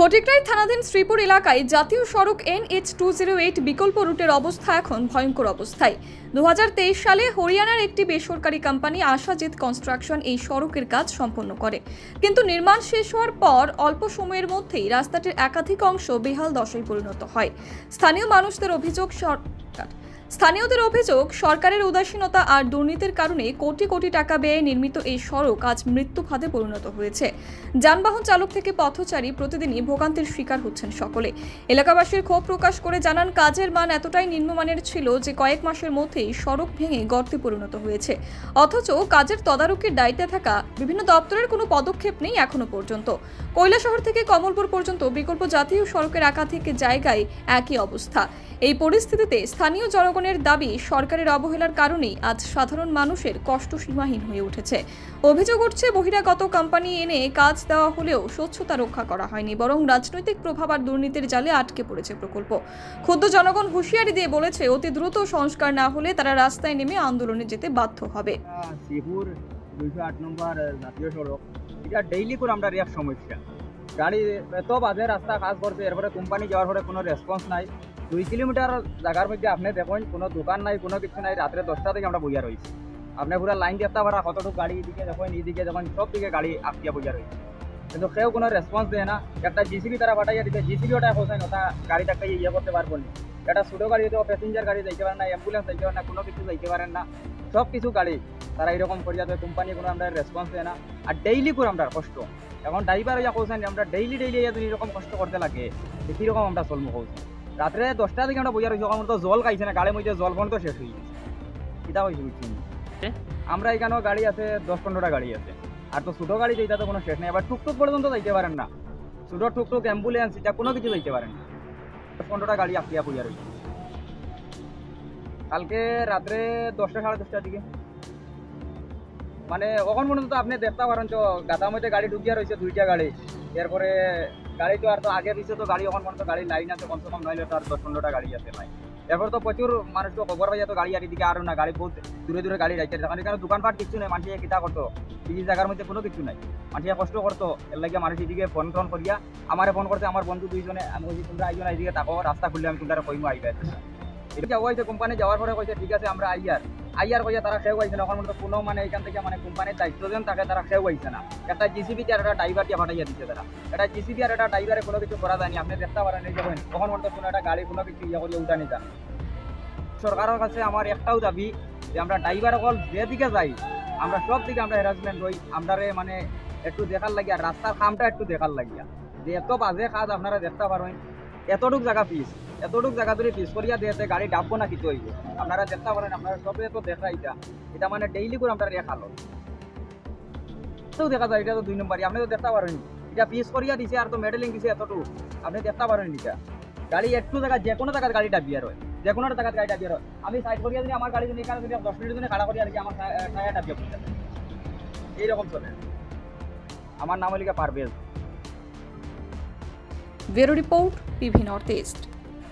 ফটিকরাই থানাধীন শ্রীপুর এলাকায় জাতীয় সড়ক N H two zero eight বিকল্প রুটের অবস্থা এখন ভয়ঙ্কর অবস্থায়। দু হাজার তেইশ সালে হরিয়ানার একটি বেসরকারি কোম্পানি আশাজিৎ কনস্ট্রাকশন এই সড়কের কাজ সম্পন্ন করে। কিন্তু নির্মাণ শেষ হওয়ার পর অল্প সময়ের মধ্যেই রাস্তাটির একাধিক অংশ বেহাল দশায় পরিণত হয়। স্থানীয় মানুষদের অভিযোগ সরকার স্থানীয়দের অভিযোগ, সরকারের উদাসীনতা আর দুর্নীতির কারণে কোটি কোটি টাকা ব্যয়ে নির্মিত এই সড়ক আজ মৃত্যু ফাঁদে পরিণত হয়েছে। যানবাহন চালক থেকে পথচারী প্রতিদিনই ভোগান্তির শিকার হচ্ছেন সকলে। এলাকাবাসীর ক্ষোভ প্রকাশ করে জানান, কাজের মান এতটাই নিম্নমানের ছিল যে কয়েক মাসের মধ্যেই সড়ক ভেঙে গর্তে পরিণত হয়েছে। অথচ কাজের তদারকির দায়িত্বে থাকা বিভিন্ন দপ্তরের কোনো পদক্ষেপ নেই এখনও পর্যন্ত। কৈলাসহর থেকে কমলপুর পর্যন্ত বিকল্প জাতীয় সড়কের একাধিক জায়গায় একই অবস্থা। এই পরিস্থিতিতে স্থানীয় জনগণের দাবি সরকারের অবহেলার কারণেই আজ সাধারণ মানুষের কষ্ট সীমাহীন হয়ে উঠেছে। অভিযোগ উঠছে, বহিরাগত কোম্পানি এনে কাজ দেওয়া হলেও স্বচ্ছতা রক্ষা করা হয়নি, বরং রাজনৈতিক প্রভাব আর দুর্নীতির জালে আটকে পড়েছে প্রকল্প। ক্ষুদ্র জনগণ হুঁশিয়ারি দিয়ে বলেছে, অতি দ্রুত সংস্কার না হলে তারা রাস্তায় নেমে আন্দোলনে যেতে বাধ্য হবে। সমস্যা। গাড়ি এত বাজে রাস্তা, কাজ করছে, এরপরে কোম্পানি যাওয়ার পরে কোনো রেসপন্স নাই। দুই কিলোমিটার জায়গার মধ্যে আপনি দেখুন, কোনো দোকান নাই, কোনো কিছু নাই, রাত্রে দশটা থেকে আমরা বইয়া রয়েছি। আপনি পুরো লাইন দেখতে পারা কতটুকু গাড়ি এদিকে, দেখুন, এইদিকে, দেখুন, সব দিকে গাড়ি আঁকিয়া বইয়া রয়েছে। কিন্তু কেউ কোনো রেসপন্স দেয় না। একটা জিসিবি তারা পাঠাইয়া দিতে জিসিবি ওটা হোসেন ওটা গাড়িটাকে ইয়ে করতে পারব না। একটা ছোটো গাড়ি তো প্যাসেঞ্জার গাড়ি যাইতে পারেন না অ্যাম্বুলেন্স যাইতে পারেন না, কোনো কিছু যাইতে পারেন না। সব কিছু গাড়ি তারা এরকম করিয়া দেয় কোম্পানি কোনো আমরা রেসপন্স দেয় না। আর ডেইলি করে আমরা কষ্ট। এখন ড্রাইভার ইয়া কৌছেন আমরা ডেইলি ডেইলি এরকম কষ্ট করতে লাগে কীরকম আমরা চলবো কৌছি? রাত্রে দশটা থেকে আমরা বইয়া রয়েছি এখন তো জল খাইছে না গাড়ির মধ্যে জল তো শেষ হয়ে গেছে। কিতা হয়েছে বুঝছি আমরা এখানেও গাড়ি আছে দশ পনেরোটা গাড়ি আছে। আর তো ছোটো গাড়ি যেটা তো কোনো শেষ নেই। আবার টুকটুক পর্যন্ত যাইতে পারেন না। ছোটো টুকটুক অ্যাম্বুলেন্স এটা কোনো কিছু যাইতে পারেন না। দশ পনেরোটা গাড়ি আপিয়া বইয়া রয়েছে কালকে রাত্রে দশটা সাড়ে দশটার দিকে। মানে কখন পর্যন্ত আপনি দেখতে পারেন তো গাতার মধ্যে গাড়ি ঢুকিয়া রয়েছে দুইটা গাড়ি। এরপরে গাড়ি তো আর তো আগে দিচ্ছে তো গাড়ি, এখন পর্যন্ত গাড়ি লাইন আছে, কমসে কম তো আর দশ পনেরোটা গাড়ি আছে নাই এরপর তো প্রচুর মানুষ তো খবর পাই তো গাড়ি আর এদিকে আরও না, গাড়ি বহুত দূরে দূরে গাড়ি রাখছে কারণ এখানে দোকানপাট কিছু নেই মানুষ কিতা করতো এই জায়গার মধ্যে কোনো কিছু নাই। মানুষ কষ্ট করতো, এর লাগে মানুষ এদিকে ফোন টোন করিয়া, আমারে ফোন করতে আমার বন্ধু দুইজনে, আমি বলছি তোমরা আইজন এদিকে তাকো, রাস্তা খুললে আমি তোমরা কইমু, আইবে। এটা হয়েছে কোম্পানি যাওয়ার পরে কইছে, ঠিক আছে, আমরা আইয়ার। আইয়ার কইয়া তারা সেও আইছে না। এখন মনে কোনো মানে এখান থেকে মানে কোম্পানির দায়িত্ব যেন তাকে তারা সেও আইছে না। একটা জিসিবি আর একটা ড্রাইভার দিয়ে ফাটাইয়া দিচ্ছে তারা। একটা জিসিবি আর একটা ড্রাইভারে কোনো কিছু করা যায়নি। আপনি দেখতে পারেন এই যখন তখন মনে কোনো একটা গাড়ি কোনো কিছু ইয়ে করিয়া উঠানি যান সরকারের কাছে আমার একটাও দাবি যে আমরা ড্রাইভার অকল যেদিকে যাই, আমরা সব দিকে আমরা হ্যারাসমেন্ট হই। আমরা মানে একটু দেখার লাগিয়া, রাস্তার খামটা একটু দেখার লাগিয়া। যে এত বাজে কাজ আপনারা দেখতে পারেন এতটুক জায়গা পিস এতটুক জায়গা ধরে পিস করিয়া দিয়েছে গাড়ি ডাববো না, কিছু হইব। আপনারা দেখতে পারেন আপনারা সবে তো দেখা এটা এটা মানে ডেইলি করে আমরা রেখা লো তো দেখা যায়, এটা তো দুই নম্বরই। আপনি তো দেখতে পারেন এটা পিস করিয়া দিছে, আর তো মেডেলিং দিছে এতটুকু। আপনি দেখতে পারেন এটা। গাড়ি একটু জায়গা, যে কোনো জায়গায় গাড়িটা বিয়ার হয় যে কোনো জায়গায় গাড়িটা বিয়ার হয় আমি সাইড করিয়া যদি আমার গাড়ি যদি এখানে যদি দশ মিনিট যদি খাড়া করিয়া রাখি আমার টায়ারটা বিয়ে করতে এইরকম চলে। আমার নাম Holika Parvez. Bureau report PV North East.